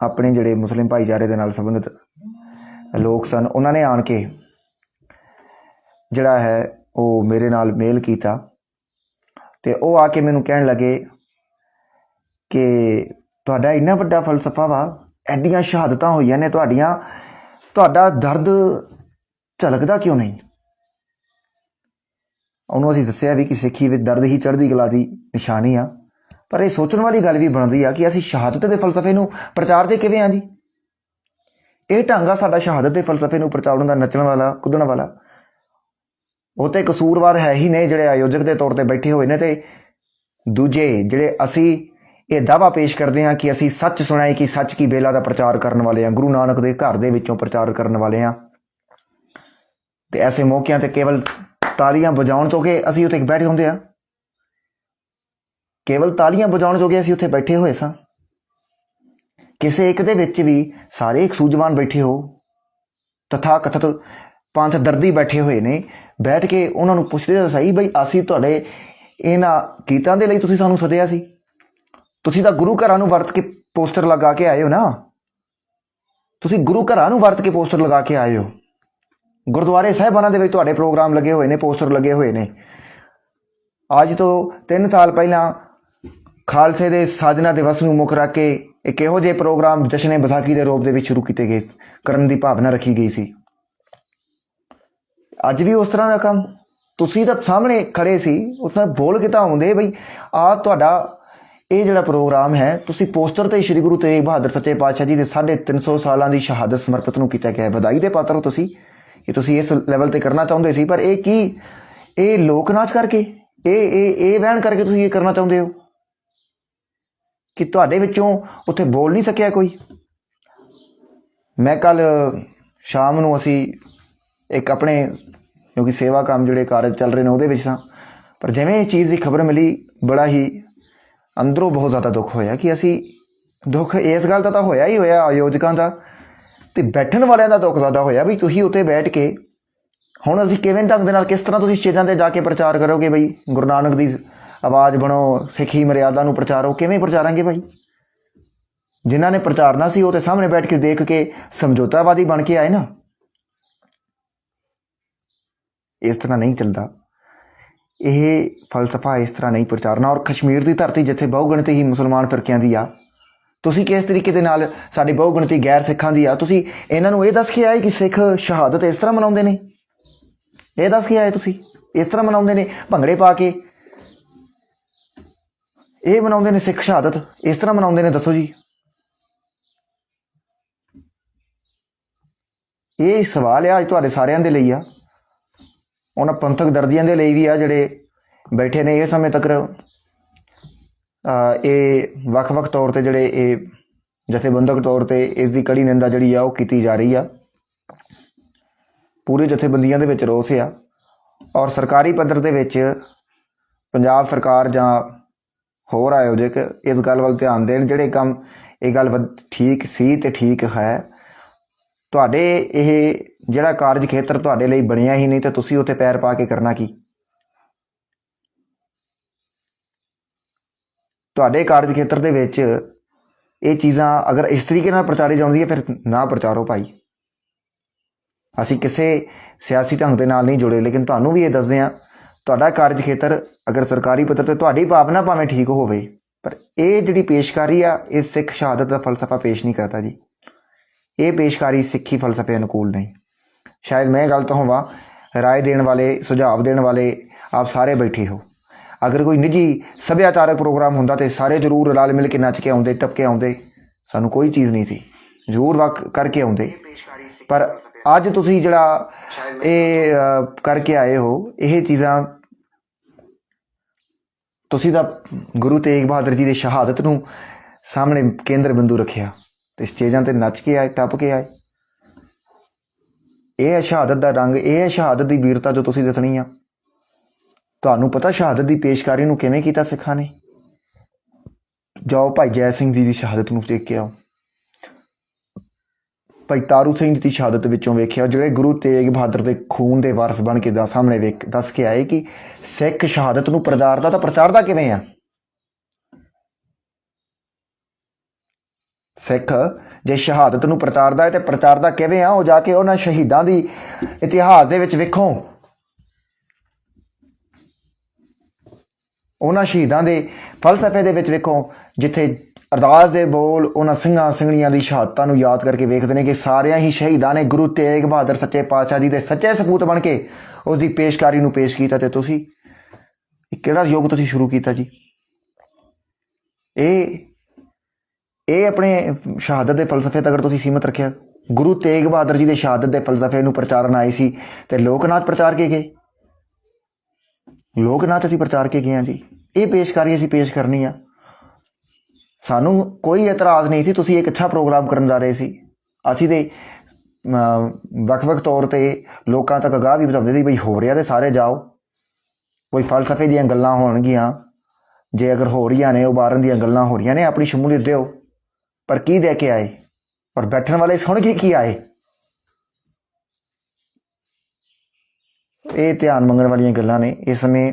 ਆਪਣੇ ਜਿਹੜੇ ਮੁਸਲਿਮ ਭਾਈਚਾਰੇ ਦੇ ਨਾਲ ਸੰਬੰਧਿਤ ਲੋਕ ਸਨ, ਉਹਨਾਂ ਨੇ ਆਣ ਕੇ ਜਿਹੜਾ ਹੈ ਉਹ ਮੇਰੇ ਨਾਲ ਮੇਲ ਕੀਤਾ ਤੇ ਉਹ ਆ ਕੇ ਮੈਨੂੰ ਕਹਿਣ ਲੱਗੇ ਕਿ ਤੁਹਾਡਾ ਇੰਨਾ ਵੱਡਾ ਫਲਸਫਾ ਵਾ, ਐਡੀਆਂ ਸ਼ਹਾਦਤਾਂ ਹੋਈਆਂ ਨੇ ਤੁਹਾਡੀਆਂ, ਤੁਹਾਡਾ ਦਰਦ ਝਲਕਦਾ ਕਿਉਂ ਨਹੀਂ? ਉਹਨੂੰ ਅਸੀਂ ਦੱਸਿਆ ਵੀ ਕਿ ਸਿੱਖੀ ਵਿੱਚ ਦਰਦ ਹੀ ਚੜ੍ਹਦੀ ਕਲਾ ਦੀ ਨਿਸ਼ਾਨੀ ਆ। ਪਰ ਇਹ ਸੋਚਣ ਵਾਲੀ ਗੱਲ ਵੀ ਬਣਦੀ ਆ ਕਿ ਅਸੀਂ ਸ਼ਹਾਦਤ ਦੇ ਫਲਸਫੇ ਨੂੰ ਪ੍ਰਚਾਰਦੇ ਕਿਵੇਂ ਆ ਜੀ? ਇਹ ਢੰਗ ਆ ਸਾਡਾ ਸ਼ਹਾਦਤ ਦੇ ਫਲਸਫੇ ਨੂੰ ਪ੍ਰਚਾਰਨ ਦਾ, ਨੱਚਣ ਵਾਲਾ, ਕੁੱਦਣ ਵਾਲਾ। ਉਹ ਤੇ ਕਸੂਰਵਾਰ ਹੈ ਹੀ ਨੇ ਜਿਹੜੇ ਆਯੋਜਕ ਦੇ ਤੌਰ ਤੇ ਬੈਠੇ ਹੋਏ ਨੇ ਤੇ ਦੂਜੇ ਜਿਹੜੇ ਅਸੀਂ ਇਹ ਦਾਵਾ ਪੇਸ਼ ਕਰਦੇ ਹਾਂ ਕਿ ਅਸੀਂ ਸੱਚ ਸੁਣਾਏ ਕਿ ਸੱਚ ਕੀ ਬੇਲਾ ਦਾ ਪ੍ਰਚਾਰ ਕਰਨ ਵਾਲੇ ਹਾਂ, ਗੁਰੂ ਨਾਨਕ ਦੇ ਘਰ ਦੇ ਵਿੱਚੋਂ ਪ੍ਰਚਾਰ ਕਰਨ ਵਾਲੇ ਹਾਂ। ਤੇ ਐਸੇ ਮੌਕਿਆਂ ਤੇ ਕੇਵਲ ਤਾਲੀਆਂ ਵਜਾਉਣ ਜੋਗੇ ਅਸੀਂ ਉੱਥੇ ਬੈਠੇ ਹੁੰਦੇ ਆ ਕੇਵਲ ਤਾਲੀਆਂ ਵਜਾਉਣ ਜੋਗੇ ਅਸੀਂ ਉੱਥੇ ਬੈਠੇ ਹੋਏ ਸਾਂ। ਕਿਸੇ ਇੱਕ ਦੇ ਵਿੱਚ ਵੀ ਸਾਰੇ ਇੱਕ ਸੂਝਵਾਨ ਬੈਠੇ ਹੋ। ਤਥਾ ਕਥਤ ਪੰਥ ਦਰਦੀ ਬੈਠੇ ਹੋਏ ਨੇ। ਬੈਠ ਕੇ ਉਹਨਾਂ ਨੂੰ ਪੁੱਛਦੇ ਤਾਂ ਸਹੀ ਬਈ, ਅਸੀਂ ਤੁਹਾਡੇ ਇਹਨਾਂ ਗੀਤਾਂ ਦੇ ਲਈ ਤੁਸੀਂ ਸਾਨੂੰ ਸਦਿਆ ਸੀ। ਤੁਸੀਂ ਤਾਂ ਗੁਰੂ ਘਰਾਂ ਨੂੰ ਵਰਤ ਕੇ ਪੋਸਟਰ ਲਗਾ ਕੇ ਆਏ ਹੋ ਨਾ। ਤੁਸੀਂ ਗੁਰੂ ਘਰਾਂ ਨੂੰ ਵਰਤ ਕੇ ਪੋਸਟਰ ਲਗਾ ਕੇ ਆਏ ਹੋ। ਗੁਰਦੁਆਰੇ ਸਾਹਿਬਾਨਾਂ ਦੇ ਵਿੱਚ ਤੁਹਾਡੇ ਪ੍ਰੋਗਰਾਮ ਲੱਗੇ ਹੋਏ ਨੇ, ਪੋਸਟਰ ਲੱਗੇ ਹੋਏ ਨੇ। ਅੱਜ ਤੋਂ 3 ਸਾਲ ਪਹਿਲਾਂ ਖਾਲਸੇ ਦੇ ਸਾਜਨਾ ਦਿਵਸ ਨੂੰ ਮੁੱਖ ਰੱਖ ਕੇ ਇੱਕ ਇਹੋ ਜਿਹੇ ਪ੍ਰੋਗਰਾਮ ਜਸ਼ਨੇ ਵਿਸਾਖੀ ਦੇ ਰੂਪ ਦੇ ਵਿੱਚ ਸ਼ੁਰੂ ਕੀਤੇ ਗਏ, ਕਰਨ ਦੀ ਭਾਵਨਾ ਰੱਖੀ ਗਈ ਸੀ। ਅੱਜ ਵੀ ਉਸ ਤਰ੍ਹਾਂ ਦਾ ਕੰਮ। ਤੁਸੀਂ ਤਾਂ ਸਾਹਮਣੇ ਖੜੇ ਸੀ ਉतना ਬੋਲ ਕਿਤਾ ਤਾਂ ਆਉਂਦੇ ਬਈ, ਆ ਤੁਹਾਡਾ ਇਹ ਜਿਹੜਾ ਪ੍ਰੋਗਰਾਮ ਹੈ, ਤੁਸੀਂ ਪੋਸਟਰ ਤੇ ਸ਼੍ਰੀ ਗੁਰੂ ਤੇਗ ਬਹਾਦਰ ਸੱਚੇ ਪਾਤਸ਼ਾਹ ਜੀ ਦੇ 350 ਸਾਲਾਂ ਦੀ ਸ਼ਹਾਦਤ ਸਮਰਪਿਤ ਨੂੰ ਕੀਤਾ ਗਿਆ ਹੈ। ਵਧਾਈ ਦੇ ਪਾਤਰ ਹੋ ਤੁਸੀਂ। ਕਿ ਤੁਸੀਂ ਇਸ ਲੈਵਲ ਤੇ ਕਰਨਾ ਚਾਹੁੰਦੇ ਸੀ, ਪਰ ਇਹ ਕੀ? ਇਹ ਲੋਕ ਨਾਚ ਕਰਕੇ? ਇਹ ਇਹ ਇਹ ਵਹਿਣ ਕਰਕੇ ਤੁਸੀਂ ਇਹ ਕਰਨਾ ਚਾਹੁੰਦੇ ਹੋ? ਕਿ ਤੁਹਾਡੇ ਵਿੱਚੋਂ ਉੱਥੇ ਬੋਲ ਨਹੀਂ ਸਕਿਆ ਕੋਈ? ਮੈਂ ਕੱਲ ਸ਼ਾਮ ਨੂੰ ਅਸੀਂ ਇੱਕ ਆਪਣੇ ਕਿਉਂਕਿ ਸੇਵਾ ਕੰਮ ਜਿਹੜੇ ਕਾਰਜ ਚੱਲ ਰਹੇ ਨੇ ਉਹਦੇ ਵਿੱਚ ਸਾਂ। ਪਰ ਜਿਵੇਂ ਇਹ ਚੀਜ਼ ਦੀ ਖਬਰ ਮਿਲੀ, ਬੜਾ ਹੀ ਅੰਦਰੋਂ ਬਹੁਤ ਜ਼ਿਆਦਾ ਦੁੱਖ ਹੋਇਆ ਕਿ ਅਸੀਂ ਦੁੱਖ ਇਸ ਗੱਲ ਦਾ ਤਾਂ ਹੋਇਆ ਹੀ ਹੋਇਆ, ਆਯੋਜਕਾਂ ਦਾ ਤੇ ਬੈਠਣ ਵਾਲਿਆਂ ਦਾ ਦੁੱਖ ਜ਼ਿਆਦਾ ਹੋਇਆ ਵੀ ਤੁਸੀਂ ਉੱਥੇ ਬੈਠ ਕੇ ਹੁਣ ਅਸੀਂ ਕਿਵੇਂ ਢੰਗ ਦੇ ਨਾਲ ਕਿਸ ਤਰ੍ਹਾਂ ਤੁਸੀਂ ਸਟੇਜਾਂ ਤੇ ਜਾ ਕੇ ਪ੍ਰਚਾਰ ਕਰੋਗੇ ਬਈ? ਗੁਰੂ ਨਾਨਕ ਦੀ ਆਵਾਜ਼ ਬਣੋ, ਸਿੱਖੀ ਮਰਿਆਦਾ ਨੂੰ ਪ੍ਰਚਾਰੋ, ਕਿਵੇਂ ਪ੍ਰਚਾਰਾਂਗੇ ਭਾਈ ਜਿਨ੍ਹਾਂ ਨੇ ਪ੍ਰਚਾਰਨਾ ਸੀ, ਉਹ ਤੇ ਸਾਹਮਣੇ ਬੈਠ ਕੇ ਦੇਖ ਕੇ ਸਮਝੌਤਾਵਾਦੀ ਬਣ ਕੇ ਆਏ ਨਾ। ਇਸ ਤਰ੍ਹਾਂ ਨਹੀਂ ਚੱਲਦਾ। ਇਹ ਫਲਸਫਾ ਇਸ ਤਰ੍ਹਾਂ ਨਹੀਂ ਪ੍ਰਚਾਰਨਾ। ਔਰ ਕਸ਼ਮੀਰ ਦੀ ਧਰਤੀ ਜਿੱਥੇ ਬਹੁਗਿਣਤੀ ਹੀ ਮੁਸਲਮਾਨ ਫਿਰਕਿਆਂ ਦੀ ਆ ਤੁਸੀਂ ਕਿਸ ਤਰੀਕੇ ਦੇ ਨਾਲ ਸਾਡੀ ਬਹੁਗਿਣਤੀ ਗੈਰ ਸਿੱਖਾਂ ਦੀ ਆ? ਤੁਸੀਂ ਇਹਨਾਂ ਨੂੰ ਇਹ ਦੱਸ ਕੇ ਆਏ ਕਿ ਸਿੱਖ ਸ਼ਹਾਦਤ ਇਸ ਤਰ੍ਹਾਂ ਮਨਾਉਂਦੇ ਨੇ? ਇਹ ਦੱਸ ਕੇ ਆਏ ਤੁਸੀਂ? ਇਸ ਤਰ੍ਹਾਂ ਮਨਾਉਂਦੇ ਨੇ? ਭੰਗੜੇ ਪਾ ਕੇ? ਇਹ ਮਨਾਉਂਦੇ ਨੇ ਸਿੱਖ ਸ਼ਹਾਦਤ? ਇਸ ਤਰ੍ਹਾਂ ਮਨਾਉਂਦੇ ਨੇ? ਦੱਸੋ ਜੀ। ਇਹ ਸਵਾਲ ਆ ਅੱਜ ਤੁਹਾਡੇ ਸਾਰਿਆਂ ਦੇ ਲਈ ਆ। ਉਹਨਾਂ ਪੰਥਕ ਦਰਦੀਆਂ ਦੇ ਲਈ ਵੀ ਆ ਜਿਹੜੇ ਬੈਠੇ ਨੇ ਇਹ ਸਮੇਂ ਤੱਕ। ਇਹ ਵੱਖ-ਵੱਖ ਤੌਰ ਤੇ ਜਿਹੜੇ ਇਹ ਜਥੇਬੰਦਕ ਤੌਰ ਤੇ ਇਸ ਦੀ ਕੜੀ ਨਿੰਦਾ ਜਿਹੜੀ ਆ, ਉਹ ਕੀਤੀ ਜਾ ਰਹੀ ਆ। ਪੂਰੇ ਜਥੇਬੰਦੀਆਂ ਦੇ ਵਿੱਚ ਰੋਸ ਆ ਔਰ ਸਰਕਾਰੀ ਪੱਧਰ ਦੇ ਵਿੱਚ ਪੰਜਾਬ ਸਰਕਾਰ ਜਾਂ ਹੋਰ ਆਯੋਜਕ ਇਸ ਗੱਲ ਵੱਲ ਧਿਆਨ ਦੇਣ, ਜਿਹੜੇ ਕੰਮ ਇਹ ਗੱਲ ਵਧ- ਠੀਕ ਸੀ ਤੇ ਠੀਕ ਹੈ। ਤੁਹਾਡੇ ਇਹ ਜਿਹੜਾ ਕਾਰਜ ਖੇਤਰ ਤੁਹਾਡੇ ਲਈ ਬਣਿਆ ਹੀ ਨਹੀਂ ਤੇ ਤੁਸੀਂ ਉੱਥੇ ਪੈਰ ਪਾ ਕੇ ਕਰਨਾ ਕੀ? ਤੁਹਾਡੇ ਕਾਰਜ ਖੇਤਰ ਦੇ ਵਿੱਚ ਇਹ ਚੀਜ਼ਾਂ ਅਗਰ ਇਸ ਤਰੀਕੇ ਨਾਲ ਪ੍ਰਚਾਰੀ ਜਾਂਦੀ ਹੈ, ਫਿਰ ਨਾ ਪ੍ਰਚਾਰੋ ਭਾਈ। ਅਸੀਂ ਕਿਸੇ ਸਿਆਸੀ ਢੰਗ ਦੇ ਨਾਲ ਨਹੀਂ ਜੁੜੇ, ਲੇਕਿਨ ਤੁਹਾਨੂੰ ਵੀ ਇਹ ਦੱਸਦੇ ਆ ਤੁਹਾਡਾ ਕਾਰਜ ਖੇਤਰ ਅਗਰ ਸਰਕਾਰੀ ਪੱਧਰ ਤੇ ਤੁਹਾਡੀ ਭਾਵਨਾ ਭਾਵੇਂ ਠੀਕ ਹੋਵੇ, ਪਰ ਇਹ ਜਿਹੜੀ ਪੇਸ਼ਕਾਰੀ ਆ, ਇਹ ਸਿੱਖ ਸ਼ਹਾਦਤ ਦਾ ਫਲਸਫਾ ਪੇਸ਼ ਨਹੀਂ ਕਰਦਾ ਜੀ। ਇਹ ਪੇਸ਼ਕਾਰੀ ਸਿੱਖੀ ਫਲਸਫੇ ਅਨੁਕੂਲ ਨਹੀਂ। ਸ਼ਾਇਦ ਮੈਂ ਗਲਤ ਹੋਵਾਂ ਰਾਏ ਦੇਣ ਵਾਲੇ, ਸੁਝਾਅ ਦੇਣ ਵਾਲੇ ਆਪ ਸਾਰੇ ਬੈਠੇ ਹੋ। ਅਗਰ ਕੋਈ ਨਿੱਜੀ ਸੱਭਿਆਚਾਰਕ ਪ੍ਰੋਗਰਾਮ ਹੁੰਦਾ ਤੇ ਸਾਰੇ ਜ਼ਰੂਰ ਰਲ ਮਿਲ ਕੇ ਨੱਚ ਕੇ ਆਉਂਦੇ, ਟੱਪ ਕੇ ਆਉਂਦੇ, ਸਾਨੂੰ ਕੋਈ ਚੀਜ਼ ਨਹੀਂ ਸੀ। ਜ਼ਰੂਰ ਵਕ ਕਰਕੇ ਆਉਂਦੇ। ਪਰ ਅੱਜ ਤੁਸੀਂ ਜਿਹੜਾ ਇਹ ਕਰਕੇ ਆਏ ਹੋ, ਇਹ ਚੀਜ਼ਾਂ ਤੁਸੀਂ ਤਾਂ ਗੁਰੂ ਤੇਗ ਬਹਾਦਰ ਜੀ ਦੀ ਸ਼ਹਾਦਤ ਨੂੰ ਸਾਹਮਣੇ ਕੇਂਦਰ ਬਿੰਦੂ ਰੱਖਿਆ ਤੇ ਸਟੇਜਾਂ ਤੇ ਨੱਚ ਕੇ ਆਏ, ਟੱਪ ਕੇ ਆਏ। ਇਹ ਹੈ ਸ਼ਹਾਦਤ ਦਾ ਰੰਗ, ਇਹ ਹੈ ਸ਼ਹਾਦਤ ਦੀ ਵੀਰਤਾ ਜੋ ਤੁਸੀਂ ਦੱਸਣੀ ਆ। ਤੁਹਾਨੂੰ ਪਤਾ ਸ਼ਹਾਦਤ ਦੀ ਪੇਸ਼ਕਾਰੀ ਨੂੰ ਕਿਵੇਂ ਕੀਤਾ ਸਿੱਖਾਂ ਨੇ? ਜਾਓ ਭਾਈ ਜੈ ਸਿੰਘ ਜੀ ਦੀ ਸ਼ਹਾਦਤ ਨੂੰ ਦੇਖ ਕੇ ਆਓ। ਭਾਈ ਤਾਰੂ ਸਿੰਘ ਜੀ ਦੀ ਸ਼ਹਾਦਤ ਵਿੱਚੋਂ ਵੇਖਿਆ ਜਿਹੜੇ ਗੁਰੂ ਤੇਗ ਬਹਾਦਰ ਦੇ ਖੂਨ ਦੇ ਵਾਰਸ ਬਣ ਕੇ ਦਾ, ਸਾਹਮਣੇ ਵੇਖ, ਦੱਸ ਕੇ ਆਏ ਕਿ ਸਿੱਖ ਸ਼ਹਾਦਤ ਨੂੰ ਪ੍ਰਚਾਰਦਾ ਤਾਂ ਪ੍ਰਚਾਰਦਾ ਕਿਵੇਂ ਆ? ਸਿੱਖ ਜੇ ਸ਼ਹਾਦਤ ਨੂੰ ਪ੍ਰਚਾਰਦਾ ਹੈ ਤੇ ਪ੍ਰਚਾਰਦਾ ਕਿਵੇਂ ਆ? ਉਹ ਜਾ ਕੇ ਉਹਨਾਂ ਸ਼ਹੀਦਾਂ ਦੀ ਇਤਿਹਾਸ ਦੇ ਵਿੱਚ ਵੇਖੋ। ਉਹਨਾਂ ਸ਼ਹੀਦਾਂ ਦੇ ਫਲਸਫੇ ਦੇ ਵਿੱਚ ਵੇਖੋ, ਜਿੱਥੇ ਅਰਦਾਸ ਦੇ ਬੋਲ ਉਹਨਾਂ ਸਿੰਘਾਂ ਸਿੰਘਣੀਆਂ ਦੀ ਸ਼ਹਾਦਤਾਂ ਨੂੰ ਯਾਦ ਕਰਕੇ ਵੇਖਦੇ ਨੇ ਕਿ ਸਾਰਿਆਂ ਹੀ ਸ਼ਹੀਦਾਂ ਨੇ ਗੁਰੂ ਤੇਗ ਬਹਾਦਰ ਸੱਚੇ ਪਾਤਸ਼ਾਹ ਜੀ ਦੇ ਸੱਚੇ ਸਪੂਤ ਬਣ ਕੇ ਉਸ ਦੀ ਪੇਸ਼ਕਾਰੀ ਨੂੰ ਪੇਸ਼ ਕੀਤਾ। ਤੇ ਤੁਸੀਂ, ਇਹ ਕਿਹੜਾ ਯੋਗ ਤੁਸੀਂ ਸ਼ੁਰੂ ਕੀਤਾ ਜੀ? ਇਹ ਇਹ ਆਪਣੇ ਸ਼ਹਾਦਤ ਦੇ ਫਲਸਫੇ ਤੱਕ ਤੁਸੀਂ ਸੀਮਤ ਰੱਖਿਆ, ਗੁਰੂ ਤੇਗ ਬਹਾਦਰ ਜੀ ਦੇ ਸ਼ਹਾਦਤ ਦੇ ਫਲਸਫੇ ਨੂੰ ਪ੍ਰਚਾਰਨ ਆਏ ਸੀ ਤੇ ਲੋਕ ਨਾਚ ਪ੍ਰਚਾਰ ਕੇ ਗਏ। ਲੋਕ ਨਾਚ ਅਸੀਂ ਪ੍ਰਚਾਰ ਕੇ ਗਏ ਹਾਂ ਜੀ। ਇਹ ਪੇਸ਼ਕਾਰੀ ਅਸੀਂ ਪੇਸ਼ ਕਰਨੀ ਆ। ਸਾਨੂੰ ਕੋਈ ਇਤਰਾਜ਼ ਨਹੀਂ ਸੀ, ਤੁਸੀਂ ਇੱਕ ਅੱਛਾ ਪ੍ਰੋਗਰਾਮ ਕਰਨ ਜਾ ਰਹੇ ਸੀ। ਅਸੀਂ ਤੇ ਵੱਖ-ਵੱਖ ਤੌਰ ਤੇ ਲੋਕਾਂ ਤੱਕ ਅਗਾਹ ਵੀ ਬਤਾਉਂਦੇ ਸੀ, ਬਈ ਹੋ ਰਿਹਾ ਤੇ ਸਾਰੇ ਜਾਓ। ਕੋਈ ਫਲਸਫੇ ਦੀਆਂ ਗੱਲਾਂ ਹੋਣਗੀਆਂ। ਜੇ ਅਗਰ ਹੋ ਰਹੀਆਂ ਨੇ, ਉਬਾਰਨ ਦੀਆਂ ਗੱਲਾਂ ਹੋ ਰਹੀਆਂ ਨੇ, ਆਪਣੀ ਸ਼ਮੂਲੀਅਤ ਦਿਓ। ਪਰ ਕੀ ਦੇ ਕੇ ਆਏ? ਔਰ ਬੈਠਣ ਵਾਲੇ ਸੁਣ ਕੇ ਕੀ ਆਏ? ਇਹ ਧਿਆਨ ਮੰਗਣ ਵਾਲੀਆਂ ਗੱਲਾਂ ਨੇ। ਇਸ ਸਮੇਂ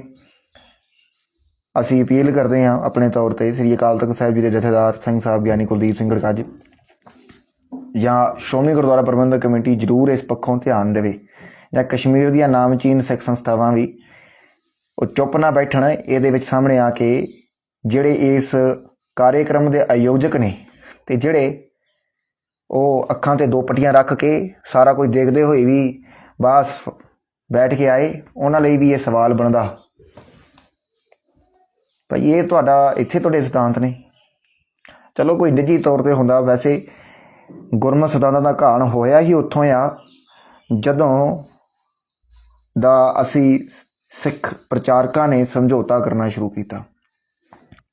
ਅਸੀਂ ਅਪੀਲ ਕਰਦੇ ਹਾਂ ਆਪਣੇ ਤੌਰ ਤੇ ਸ੍ਰੀ ਅਕਾਲ ਤਖਤ ਸਾਹਿਬ ਜੀ ਦੇ ਜਥੇਦਾਰ ਸਿੰਘ ਸਾਹਿਬ ਗਿਆਨੀ ਕੁਲਦੀਪ ਸਿੰਘ ਰਕਾਜ ਜਾਂ ਸ਼੍ਰੋਮਣੀ ਗੁਰਦੁਆਰਾ ਪ੍ਰਬੰਧਕ ਕਮੇਟੀ ਜ਼ਰੂਰ ਇਸ ਪੱਖੋਂ ਧਿਆਨ ਦੇਵੇ। ਜਾਂ ਕਸ਼ਮੀਰ ਦੀਆਂ ਨਾਮਚੀਨ ਸਿੱਖ ਸੰਸਥਾਵਾਂ ਵੀ ਉਹ ਚੁੱਪ ਨਾ ਬੈਠਣ, ਇਹਦੇ ਵਿੱਚ ਸਾਹਮਣੇ ਆ ਕੇ ਜਿਹੜੇ ਇਸ ਕਾਰਜਕ੍ਰਮ ਦੇ ਆਯੋਜਕ ਨੇ ਤੇ ਜਿਹੜੇ ਉਹ ਅੱਖਾਂ ਤੇ ਦੋ ਪੱਟੀਆਂ ਰੱਖ ਕੇ ਸਾਰਾ ਕੁਝ ਦੇਖਦੇ ਹੋਏ ਵੀ ਬਸ ਬੈਠ ਕੇ ਆਏ, ਉਹਨਾਂ ਲਈ ਵੀ ਇਹ ਸਵਾਲ ਬਣਦਾ। ਭਾਈ, ਇਹ ਤੁਹਾਡਾ ਇੱਥੇ ਤੁਹਾਡੇ ਸਿਧਾਂਤ ਨੇ। ਚਲੋ ਕੋਈ ਨਿੱਜੀ ਤੌਰ ਤੇ ਹੁੰਦਾ, ਵੈਸੇ ਗੁਰਮਤ ਸਿਧਾਂਤਾਂ ਦਾ ਘਾਣ ਹੋਇਆ ਹੀ ਉੱਥੋਂ ਆ। ਜਦੋਂ ਦਾ ਅਸੀਂ ਸਿੱਖ ਪ੍ਰਚਾਰਕਾਂ ਨੇ ਸਮਝੌਤਾ ਕਰਨਾ ਸ਼ੁਰੂ ਕੀਤਾ।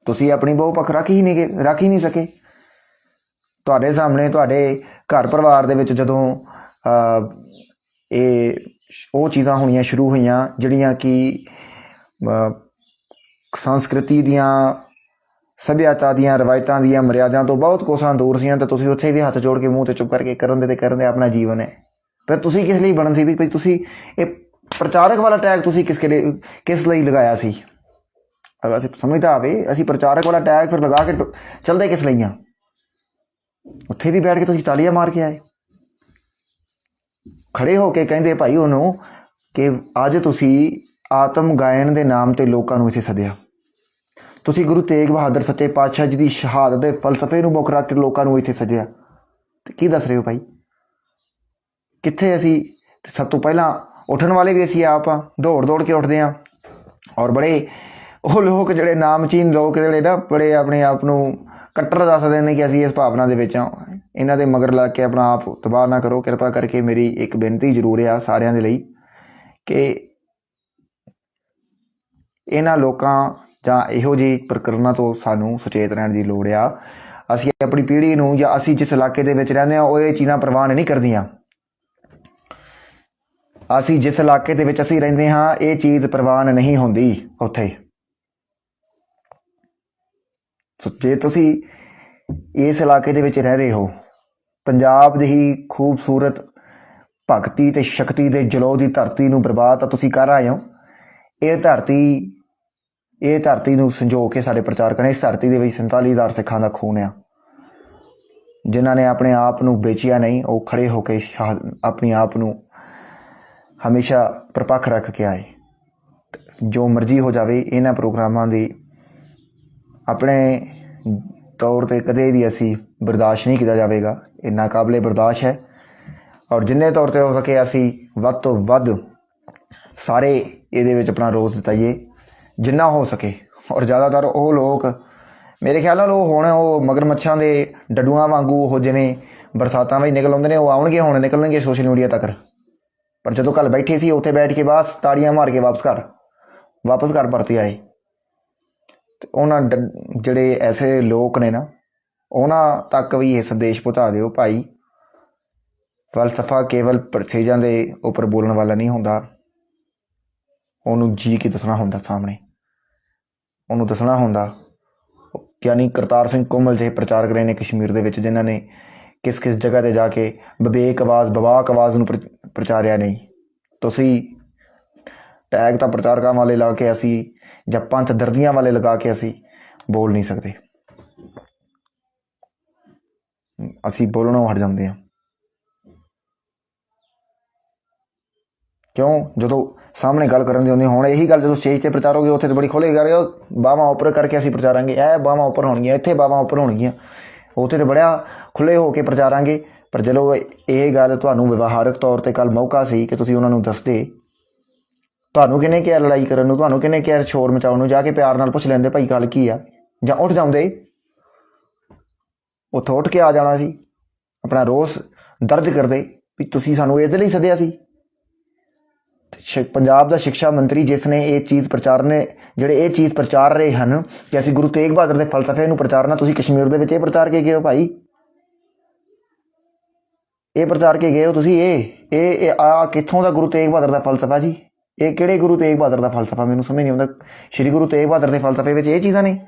ਤੁਸੀਂ ਆਪਣੀ ਬਹੁ ਪੱਖ ਰੱਖ ਹੀ ਨਹੀਂ ਗਏ, ਰੱਖ ਹੀ ਨਹੀਂ ਸਕੇ। ਤੁਹਾਡੇ ਸਾਹਮਣੇ, ਤੁਹਾਡੇ ਘਰ ਪਰਿਵਾਰ ਦੇ ਵਿੱਚ ਜਦੋਂ ਇਹ ਉਹ ਚੀਜ਼ਾਂ ਹੋਣੀਆਂ ਸ਼ੁਰੂ ਹੋਈਆਂ, ਜਿਹੜੀਆਂ ਕਿ ਸੰਸਕ੍ਰਿਤੀ ਦੀਆਂ ਸਭਿਆਤਾ ਦੀਆਂ ਰਵਾਇਤਾਂ ਦੀਆਂ ਮਰਿਆਦਾਵਾਂ ਤੋਂ ਬਹੁਤ ਕੋਸਾਂ ਦੂਰ ਸੀਆਂ, ਤੇ ਤੁਸੀਂ ਉੱਥੇ ਵੀ ਹੱਥ ਜੋੜ ਕੇ ਮੂੰਹ ਤੇ ਚੁੱਪ ਕਰਕੇ ਕਰਨ ਦੇ ਤੇ ਕਰਨ ਦੇ ਆਪਣਾ ਜੀਵਨ ਹੈ। ਪਰ ਤੁਸੀਂ ਕਿਸ ਲਈ ਬਣਨ ਸੀ ਵੀ ਤੁਸੀਂ, ਇਹ ਪ੍ਰਚਾਰਕ ਵਾਲਾ ਟੈਗ ਤੁਸੀਂ ਕਿਸ ਕੇ ਲਈ ਕਿਸ ਲਈ ਲਗਾਇਆ ਸੀ? ਅਗਰ ਅਸੀਂ ਸਮਝਦਾ ਆਵੇ, ਅਸੀਂ ਪ੍ਰਚਾਰਕ ਵਾਲਾ ਟੈਗ ਫਿਰ ਲਗਾ ਕੇ ਟੁ- ਚੱਲਦੇ ਕਿਸ ਲਈ ਆ ਉੱਥੇ ਵੀ ਬੈਠ ਕੇ ਤੁਸੀਂ ਤਾਲੀਆਂ ਮਾਰ ਕੇ ਆਏ। ਖੜੇ ਹੋ ਕੇ ਕਹਿੰਦੇ ਭਾਈ ਉਹਨੂੰ ਕਿ ਅੱਜ ਤੁਸੀਂ ਆਤਮ ਗਾਇਨ ਦੇ ਨਾਮ ਤੇ ਲੋਕਾਂ ਨੂੰ ਇੱਥੇ ਸੱਦਿਆ। ਤੁਸੀਂ ਗੁਰੂ ਤੇਗ ਬਹਾਦਰ ਸੱਚੇ ਪਾਤਸ਼ਾਹ ਜੀ ਦੀ ਸ਼ਹਾਦਤ ਦੇ ਫਲਸਫੇ ਨੂੰ ਮੁੱਖ ਰੱਖ ਕੇ ਲੋਕਾਂ ਨੂੰ ਇੱਥੇ ਸੱਦਿਆ। ਤੇ ਕੀ ਦੱਸ ਰਹੇ ਹੋ ਭਾਈ? ਕਿੱਥੇ ਅਸੀਂ? ਸਭ ਤੋਂ ਪਹਿਲਾਂ ਉੱਠਣ ਵਾਲੇ ਵੀ ਅਸੀਂ ਆਪ ਆ, ਦੌੜ ਦੌੜ ਕੇ ਉੱਠਦੇ ਆ। ਔਰ ਬੜੇ ਉਹ ਲੋਕ ਜਿਹੜੇ ਨਾਮਚੀਨ ਲੋਕ ਜਿਹੜੇ ਨਾ, ਬੜੇ ਆਪਣੇ ਆਪ ਨੂੰ ਕੱਟਰ ਦੱਸਦੇ ਨੇ ਕਿ ਅਸੀਂ ਇਸ ਭਾਵਨਾ ਦੇ ਵਿੱਚ ਆ ਇਹਨਾਂ ਦੇ ਮਗਰ ਲੱਗ ਕੇ ਆਪਣਾ ਆਪ ਤਬਾਹ ਨਾ ਕਰੋ। ਕਿਰਪਾ ਕਰਕੇ ਮੇਰੀ ਇੱਕ ਬੇਨਤੀ ਜ਼ਰੂਰ ਆ ਸਾਰਿਆਂ ਦੇ ਲਈ ਕਿ ਇਹਨਾਂ ਲੋਕਾਂ ਜਾਂ ਇਹੋ ਜਿਹੀ ਪ੍ਰਕਰਨਾਂ ਤੋਂ ਸਾਨੂੰ ਸੁਚੇਤ ਰਹਿਣ ਦੀ ਲੋੜ ਆ। ਅਸੀਂ ਆਪਣੀ ਪੀੜ੍ਹੀ ਨੂੰ ਜਾਂ ਅਸੀਂ ਜਿਸ ਇਲਾਕੇ ਦੇ ਵਿੱਚ ਰਹਿੰਦੇ ਆ ਉਹ ਇਹ ਚੀਜ਼ਾਂ ਪ੍ਰਵਾਨ ਨਹੀਂ ਕਰਦੀਆਂ। ਅਸੀਂ ਜਿਸ ਇਲਾਕੇ ਦੇ ਵਿੱਚ ਅਸੀਂ ਰਹਿੰਦੇ ਹਾਂ, ਇਹ ਚੀਜ਼ ਪ੍ਰਵਾਨ ਨਹੀਂ ਹੁੰਦੀ ਉੱਥੇ। ਸੋ ਜੇ ਤੁਸੀਂ ਇਸ ਇਲਾਕੇ ਦੇ ਵਿੱਚ ਰਹਿ ਰਹੇ ਹੋ, ਪੰਜਾਬ ਦੀ ਹੀ ਖੂਬਸੂਰਤ ਭਗਤੀ ਤੇ ਸ਼ਕਤੀ ਦੇ ਜਲੋ ਦੀ ਧਰਤੀ ਨੂੰ ਬਰਬਾਦ ਤਾਂ ਤੁਸੀਂ ਕਰ ਆਏ ਹੋ। ਇਹ ਧਰਤੀ ਇਹ ਧਰਤੀ ਨੂੰ ਸੰਜੋ ਕੇ ਸਾਡੇ ਪ੍ਰਚਾਰ ਕਰਨੇ, ਇਸ ਧਰਤੀ ਦੇ ਵਿੱਚ 47000 ਸਿੱਖਾਂ ਦਾ ਖੂਨ ਆ। ਜਿਨ੍ਹਾਂ ਨੇ ਆਪਣੇ ਆਪ ਨੂੰ ਵੇਚਿਆ ਨਹੀਂ, ਉਹ ਖੜੇ ਹੋ ਕੇ ਸ਼ਾਹ- ਆਪਣੀ ਆਪ ਨੂੰ ਹਮੇਸ਼ਾ ਪ੍ਰਪੱਖ ਰੱਖ ਕੇ ਆਏ। ਜੋ ਮਰਜ਼ੀ ਹੋ ਜਾਵੇ, ਇਹਨਾਂ ਪ੍ਰੋਗਰਾਮਾਂ ਦੀ ਆਪਣੇ ਤੌਰ ਤੇ ਕਦੇ ਵੀ ਅਸੀਂ ਬਰਦਾਸ਼ਤ ਨਹੀਂ ਕੀਤਾ ਜਾਵੇਗਾ। ਇਹ ਨਾਕਾਬਲੇ ਬਰਦਾਸ਼ਤ ਹੈ। ਔਰ ਜਿੰਨੇ ਤੌਰ ਤੇ ਹੋ ਸਕੇ ਅਸੀਂ ਵੱਧ ਤੋਂ ਵੱਧ ਸਾਰੇ ਇਹਦੇ ਵਿੱਚ ਆਪਣਾ ਰੋਜ਼ ਦਿੱਤਾਈਏ ਜਿੰਨਾ ਹੋ ਸਕੇ। ਔਰ ਜ਼ਿਆਦਾਤਰ ਉਹ ਲੋਕ, ਮੇਰੇ ਖਿਆਲ ਨਾਲ ਉਹ ਹੁਣ ਉਹ ਮਗਰਮੱਛਾਂ ਦੇ ਡੱਡੂਆਂ ਵਾਂਗੂ ਉਹ ਜਿਵੇਂ ਬਰਸਾਤਾਂ ਵਿੱਚ ਨਿਕਲ ਆਉਂਦੇ ਨੇ, ਉਹ ਆਉਣਗੇ ਹੁਣ, ਨਿਕਲਣਗੇ ਸੋਸ਼ਲ ਮੀਡੀਆ ਤੱਕ। ਪਰ ਜਦੋਂ ਕੱਲ ਬੈਠੇ ਸੀ, ਉੱਥੇ ਬੈਠ ਕੇ ਬਸ ਤਾੜੀਆਂ ਮਾਰ ਕੇ ਵਾਪਸ ਘਰ ਵਾਪਸ ਘਰ ਪਰਤੇ ਆਏ। ਤੇ ਉਹਨਾਂ ਡ- ਜਿਹੜੇ ਐਸੇ ਲੋਕ ਨੇ ਨਾ, ਉਹਨਾਂ ਤੱਕ ਵੀ ਇਹ ਸੰਦੇਸ਼ ਪਹੁੰਚਾ ਦਿਓ ਭਾਈ। ਫਲਸਫਾ ਕੇਵਲ ਪਰਚੇਜਾਂ ਦੇ ਉੱਪਰ ਬੋਲਣ ਵਾਲਾ ਨਹੀਂ ਹੁੰਦਾ। ਉਹਨੂੰ ਜੀ ਕੇ ਦੱਸਣਾ ਹੁੰਦਾ ਸਾਹਮਣੇ। ਉਹਨੂੰ ਦੱਸਣਾ ਹੁੰਦਾ, ਯਾਨੀ ਕਰਤਾਰ ਸਿੰਘ ਕੋਮਲ ਜਿਹੇ ਪ੍ਰਚਾਰਕ ਰਹੇ ਨੇ ਕਸ਼ਮੀਰ ਦੇ ਵਿੱਚ, ਜਿਨ੍ਹਾਂ ਨੇ ਕਿਸ ਕਿਸ ਜਗ੍ਹਾ ਤੇ ਜਾ ਕੇ ਵਿਵੇਕ ਆਵਾਜ਼ ਬਵਾਕ ਆਵਾਜ਼ ਨੂੰ ਪ੍ਰ- ਪ੍ਰਚਾਰਿਆ ਨਹੀਂ। ਤੁਸੀਂ ਟੈਗ ਤਾਂ ਪ੍ਰਚਾਰਕਾਂ ਵਾਲੇ ਲਾ ਕੇ ਅਸੀਂ ਜਾਂ ਪੰਥ ਦਰਦੀਆਂ ਵਾਲੇ ਲਗਾ ਕੇ ਅਸੀਂ ਬੋਲ ਨਹੀਂ ਸਕਦੇ। ਅਸੀਂ ਬੋਲਣੋਂ ਹਟ ਜਾਂਦੇ ਹਾਂ। ਕਿਉਂ? ਜਦੋਂ ਸਾਹਮਣੇ ਗੱਲ ਕਰਨ ਦੀ ਹੁੰਦੀ ਹੁਣ ਇਹੀ ਗੱਲ ਜਦੋਂ ਸਟੇਜ ਤੇ ਪ੍ਰਚਾਰੋਗੇ ਉੱਥੇ ਤੇ ਬੜੀ ਖੋਲੇ ਕਰ ਰਹੇ ਹੋ, ਬਾਹਾਂ ਉੱਪਰ ਕਰਕੇ ਅਸੀਂ ਪ੍ਰਚਾਰਾਂਗੇ। ਇਹ ਬਾਹਾਂ ਉੱਪਰ ਹੋਣਗੀਆਂ, ਇੱਥੇ ਬਾਹਾਂ ਉੱਪਰ ਹੋਣਗੀਆਂ। ਉੱਥੇ ਤੇ ਬੜਿਆ ਖੁੱਲੇ ਹੋ ਕੇ ਪ੍ਰਚਾਰਾਂਗੇ। ਪਰ ਜਦੋਂ ਇਹ ਗੱਲ ਤੁਹਾਨੂੰ ਵਿਵਹਾਰਕ ਤੌਰ ਤੇ ਕੱਲ ਮੌਕਾ ਸੀ ਕਿ ਤੁਸੀਂ ਉਹਨਾਂ ਨੂੰ ਦੱਸਦੇ ਤੁਹਾਨੂੰ ਕਿਹਨੇ ਕਿਹਾ ਲੜਾਈ ਕਰਨ ਨੂੰ? ਤੁਹਾਨੂੰ ਕਿਹਨੇ ਕਿਹਾ ਸ਼ੋਰ ਮਚਾਉਣ ਨੂੰ? ਜਾ ਕੇ ਪਿਆਰ ਨਾਲ ਪੁੱਛ ਲੈਂਦੇ, ਭਾਈ, ਗੱਲ ਕੀ ਆ? ਜਾਂ ਉੱਠ ਜਾਂਦੇ। ਉੱਥੋਂ ਉੱਠ ਕੇ ਆ ਜਾਣਾ ਸੀ। ਆਪਣਾ ਰੋਸ ਦਰਜ ਕਰਦੇ ਵੀ ਤੁਸੀਂ ਸਾਨੂੰ ਇਹਦੇ ਲਈ ਸੱਦਿਆ ਸੀ। ਤੇ ਪੰਜਾਬ ਦਾ ਸਿੱਖਿਆ ਮੰਤਰੀ ਜਿਸ ਨੇ ਇਹ ਚੀਜ਼ ਪ੍ਰਚਾਰਨੇ ਜਿਹੜੇ ਇਹ ਚੀਜ਼ ਪ੍ਰਚਾਰ ਰਹੇ ਹਨ ਕਿ ਅਸੀਂ ਗੁਰੂ ਤੇਗ ਬਹਾਦਰ ਦੇ ਫਲਸਫੇ ਨੂੰ ਪ੍ਰਚਾਰਨਾ ਤੁਸੀਂ ਕਸ਼ਮੀਰ ਦੇ ਵਿੱਚ ਇਹ ਪ੍ਰਚਾਰ ਕੇ ਗਏ ਹੋ, ਭਾਈ? ਇਹ ਪ੍ਰਚਾਰ ਕੇ ਗਏ ਹੋ ਤੁਸੀਂ? ਇਹ ਇਹ ਇਹ ਆ ਕਿੱਥੋਂ ਦਾ ਗੁਰੂ ਤੇਗ ਬਹਾਦਰ ਦਾ ਫਲਸਫਾ ਜੀ? ਇਹ ਕਿਹੜੇ ਗੁਰੂ ਤੇਗ ਬਹਾਦਰ ਦਾ ਫਲਸਫਾ? ਮੈਨੂੰ ਸਮਝ ਨਹੀਂ ਆਉਂਦਾ। ਸ਼੍ਰੀ ਗੁਰੂ ਤੇਗ ਬਹਾਦਰ ਦੇ ਫਲਸਫੇ ਵਿੱਚ ਇਹ ਚੀਜ਼ਾਂ ਨੇ?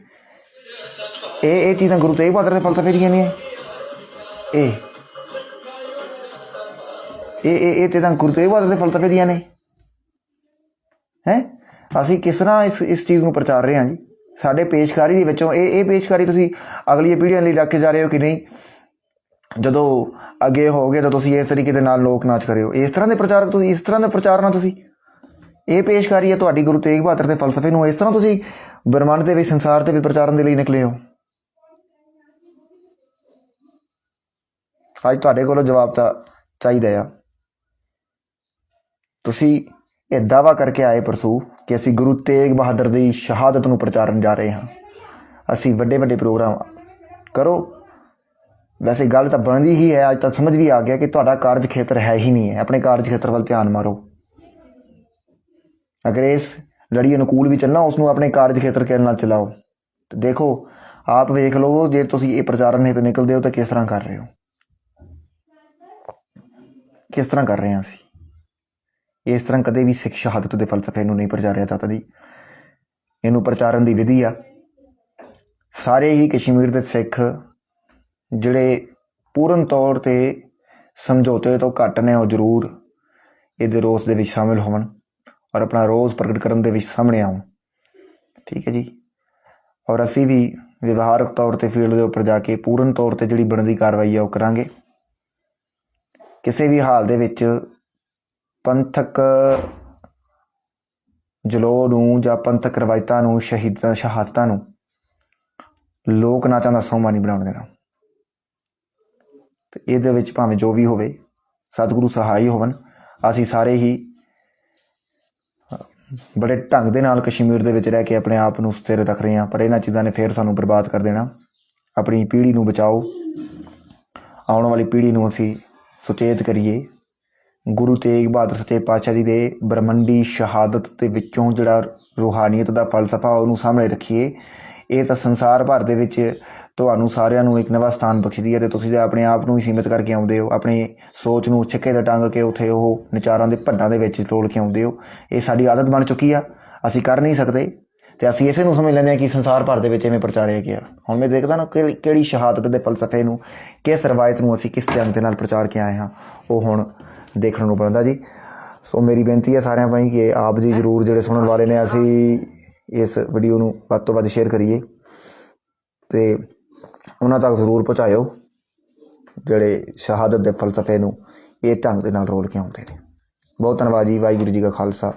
ਇਹ ਇਹ ਚੀਜ਼ਾਂ ਗੁਰੂ ਤੇਗ ਬਹਾਦਰ ਦੇ ਫਲਸਫੇ ਦੀਆਂ ਨੇ? ਇਹ। ਇਹ ਇਹ ਤੇ ਤਾਂ ਗੁਰੂ ਤੇਗ ਬਹਾਦਰ ਦੇ ਫਲਸਫੇ ਦੀਆਂ ਨੇ? ਹੈ? ਅਸੀਂ ਕਿਸ ਤਰ੍ਹਾਂ ਇਸ ਇਸ ਚੀਜ਼ ਨੂੰ ਪ੍ਰਚਾਰ ਰਹੇ ਹਾਂ ਜੀ? ਸਾਡੇ ਪੇਸ਼ਕਾਰੀ ਦੇ ਵਿੱਚੋਂ ਇਹ ਇਹ ਪੇਸ਼ਕਾਰੀ ਤੁਸੀਂ ਅਗਲੀਆਂ ਪੀੜ੍ਹੀਆਂ ਲਈ ਰੱਖ ਕੇ ਜਾ ਰਹੇ ਹੋ ਕਿ ਨਹੀਂ? ਜਦੋਂ ਅੱਗੇ ਹੋਗੇ ਤਾਂ ਤੁਸੀਂ ਇਸ ਤਰੀਕੇ ਦੇ ਨਾਲ ਲੋਕ ਨਾਚ ਕਰਿਓ। ਇਸ ਤਰ੍ਹਾਂ ਦੇ ਪ੍ਰਚਾਰਕ ਤੁਸੀਂ, ਇਸ ਤਰ੍ਹਾਂ ਦਾ ਪ੍ਰਚਾਰ ਨਾ ਤੁਸੀਂ ਇਹ ਪੇਸ਼ਕਾਰੀ ਹੈ ਤੁਹਾਡੀ ਗੁਰੂ ਤੇਗ ਬਹਾਦਰ ਦੇ ਫਲਸਫੇ ਨੂੰ। ਇਸ ਤਰ੍ਹਾਂ ਤੁਸੀਂ ਬ੍ਰਹਮੰਡ ਦੇ ਵੀ ਸੰਸਾਰ ਦੇ ਵੀ ਪ੍ਰਚਾਰਨ ਦੇ ਲਈ ਨਿਕਲੇ ਹੋ। ਅੱਜ ਤੁਹਾਡੇ ਕੋਲੋਂ ਜਵਾਬ ਤਾਂ ਚਾਹੀਦਾ ਆ। ਤੁਸੀਂ ਇਹ ਦਾਵਾ ਕਰਕੇ ਆਏ ਪਰਸੂ ਕਿ ਅਸੀਂ ਗੁਰੂ ਤੇਗ ਬਹਾਦਰ ਦੀ ਸ਼ਹਾਦਤ ਨੂੰ ਪ੍ਰਚਾਰਨ ਜਾ ਰਹੇ ਹਾਂ। ਅਸੀਂ ਵੱਡੇ ਵੱਡੇ ਪ੍ਰੋਗਰਾਮ ਕਰੋ। ਵੈਸੇ ਗੱਲ ਤਾਂ ਬਣਦੀ ਹੀ ਹੈ, ਅੱਜ ਤਾਂ ਸਮਝ ਵੀ ਆ ਗਿਆ ਕਿ ਤੁਹਾਡਾ ਕਾਰਜ ਖੇਤਰ ਹੈ ਹੀ ਨਹੀਂ ਹੈ। ਆਪਣੇ ਕਾਰਜ ਖੇਤਰ ਵੱਲ ਧਿਆਨ ਮਾਰੋ। ਅਗਰ ਇਸ ਲੜੀ ਅਨੁਕੂਲ ਵੀ ਚੱਲਣਾ ਉਸ ਨੂੰ ਆਪਣੇ ਕਾਰਜ ਖੇਤਰ ਕੇ ਨਾਲ ਚਲਾਓ। ਤੇ ਦੇਖੋ, ਆਪ ਵੇਖ ਲਓ, ਜੇ ਤੁਸੀਂ ਇਹ ਪ੍ਰਚਾਰਨ ਹਿੱਤ ਨਿਕਲਦੇ ਹੋ, ਤਾਂ ਕਿਸ ਤਰ੍ਹਾਂ ਕਰ ਰਹੇ ਹੋ? ਕਿਸ ਤਰ੍ਹਾਂ ਕਰ ਰਹੇ ਹਾਂ ਅਸੀਂ? ਇਸ ਤਰ੍ਹਾਂ ਕਦੇ ਵੀ ਸਿੱਖ ਸ਼ਹਾਦਤ ਦੇ ਫਲਸਫੇ ਨੂੰ ਨਹੀਂ ਪ੍ਰਚਾਰਿਆ ਜਾਂਦਾ ਦੀ ਇਹਨੂੰ ਪ੍ਰਚਾਰਨ ਦੀ ਵਿਧੀ ਆ। ਸਾਰੇ ਹੀ ਕਸ਼ਮੀਰ ਦੇ ਸਿੱਖ ਜਿਹੜੇ ਪੂਰਨ ਤੌਰ ਤੇ ਸਮਝੌਤੇ ਤੋਂ ਘੱਟ ਨੇ, ਉਹ ਜ਼ਰੂਰ ਇਹਦੇ ਰੋਸ ਦੇ ਵਿੱਚ ਸ਼ਾਮਿਲ ਹੋਣ ਔਰ ਆਪਣਾ ਰੋਜ਼ ਪ੍ਰਗਟ ਕਰਨ ਦੇ ਵਿੱਚ ਸਾਹਮਣੇ ਆਉਣ। ਠੀਕ ਹੈ ਜੀ? ਔਰ ਅਸੀਂ ਵੀ ਵਿਵਹਾਰਕ ਤੌਰ ਤੇ ਫੀਲਡ ਦੇ ਉੱਪਰ ਜਾ ਕੇ ਪੂਰਨ ਤੌਰ ਤੇ ਜਿਹੜੀ ਬਣਦੀ ਕਾਰਵਾਈ ਆ ਉਹ ਕਰਾਂਗੇ। ਕਿਸੇ ਵੀ ਹਾਲ ਦੇ ਵਿੱਚ ਪੰਥਕ ਜਲੋ ਨੂੰ ਜਾਂ ਪੰਥਕ ਰਵਾਇਤਾਂ ਨੂੰ, ਸ਼ਹੀਦਾਂ, ਸ਼ਹਾਦਤਾਂ ਨੂੰ ਲੋਕ ਨਾਚਾਂ ਦਾ ਸੋਮਾ ਨਹੀਂ ਬਣਾਉਣ ਦੇਣਾ। ਤੇ ਇਹਦੇ ਵਿੱਚ ਭਾਵੇਂ ਜੋ ਵੀ ਹੋਵੇ, ਸਤਿਗੁਰੂ ਸਹਾਈ ਹੋਵਨ ਅਸੀਂ ਸਾਰੇ ਹੀ ਬੜੇ ਢੰਗ ਦੇ ਨਾਲ ਕਸ਼ਮੀਰ ਦੇ ਵਿੱਚ ਰਹਿ ਕੇ ਆਪਣੇ ਆਪ ਨੂੰ ਸਥਿਰ ਰੱਖ ਰਹੇ ਹਾਂ, ਪਰ ਇਹਨਾਂ ਚੀਜ਼ਾਂ ਨੇ ਫੇਰ ਸਾਨੂੰ ਬਰਬਾਦ ਕਰ ਦੇਣਾ। ਆਪਣੀ ਪੀੜ੍ਹੀ ਨੂੰ ਬਚਾਓ। ਆਉਣ ਵਾਲੀ ਪੀੜ੍ਹੀ ਨੂੰ ਅਸੀਂ ਸੁਚੇਤ ਕਰੀਏ। ਗੁਰੂ ਤੇਗ ਬਹਾਦਰ ਸੱਚੇ ਪਾਤਸ਼ਾਹ ਜੀ ਦੇ ਬ੍ਰਹਮੰਡੀ ਸ਼ਹਾਦਤ ਦੇ ਵਿੱਚੋਂ ਜਿਹੜਾ ਰੂਹਾਨੀਅਤ ਦਾ ਫਲਸਫਾ ਉਹਨੂੰ ਸਾਹਮਣੇ ਰੱਖੀਏ। ਇਹ ਤਾਂ ਸੰਸਾਰ ਭਰ ਦੇ ਵਿੱਚ ਤੁਹਾਨੂੰ ਸਾਰਿਆਂ ਨੂੰ ਇੱਕ ਨਵਾਂ ਸਥਾਨ ਬਖਸ਼ਦੀ ਹੈ ਤੇ ਤੁਸੀਂ ਤਾਂ ਆਪਣੇ ਆਪ ਨੂੰ ਹੀ ਸੀਮਿਤ ਕਰਕੇ ਆਉਂਦੇ ਹੋ, ਆਪਣੀ ਸੋਚ ਨੂੰ ਛਿੱਕੇ ਤੇ ਟੰਗ ਕੇ ਉੱਥੇ ਉਹ ਵਿਚਾਰਾਂ ਦੇ ਭੰਡਾਂ ਦੇ ਵਿੱਚ ਤੋਲ ਕੇ ਆਉਂਦੇ ਹੋ। ਇਹ ਸਾਡੀ ਆਦਤ ਬਣ ਚੁੱਕੀ ਆ, ਅਸੀਂ ਕਰ ਨਹੀਂ ਸਕਦੇ ਤੇ ਅਸੀਂ ਇਸੇ ਨੂੰ ਸਮਝ ਲੈਂਦੇ ਹਾਂ ਕਿ ਸੰਸਾਰ ਭਰ ਦੇ ਵਿੱਚ ਐਵੇਂ ਪ੍ਰਚਾਰਿਆ ਗਿਆ। ਹੁਣ ਮੈਂ ਦੇਖਦਾ ਨਾ ਕਿਹੜੀ ਸ਼ਹਾਦਤ ਦੇ ਫਲਸਫੇ ਨੂੰ, ਕਿਸ ਰਵਾਇਤ ਨੂੰ ਅਸੀਂ ਕਿਸ ਢੰਗ ਦੇ ਨਾਲ ਪ੍ਰਚਾਰ ਕੇ ਆਏ ਹਾਂ, ਉਹ ਹੁਣ ਦੇਖਣ ਨੂੰ ਪੈਂਦਾ ਜੀ। ਸੋ ਮੇਰੀ ਬੇਨਤੀ ਹੈ ਸਾਰਿਆਂ ପାଇଁ ਕਿ ਆਪ ਜੀ ਜਰੂਰ ਜਿਹੜੇ ਸੁਣਨ ਵਾਲੇ ਨੇ, ਅਸੀਂ ਇਸ ਵੀਡੀਓ ਨੂੰ ਵੱਧ ਤੋਂ ਵੱਧ ਸ਼ੇਅਰ ਕਰੀਏ। ਤੇ ਉਹਨਾਂ ਤੱਕ ਜ਼ਰੂਰ ਪਹੁੰਚਾਇਓ। ਜਿਹੜੇ ਸ਼ਹਾਦਤ ਦੇ ਫਲਸਫੇ ਨੂੰ ਇਹ ਢੰਗ ਦੇ ਨਾਲ ਰੋਲ ਕੇ ਆਉਂਦੇ ਨੇ। ਬਹੁਤ ਧੰਨਵਾਦ ਜੀ, ਵਾਹਿਗੁਰੂ ਜੀ ਕਾ ਖਾਲਸਾ।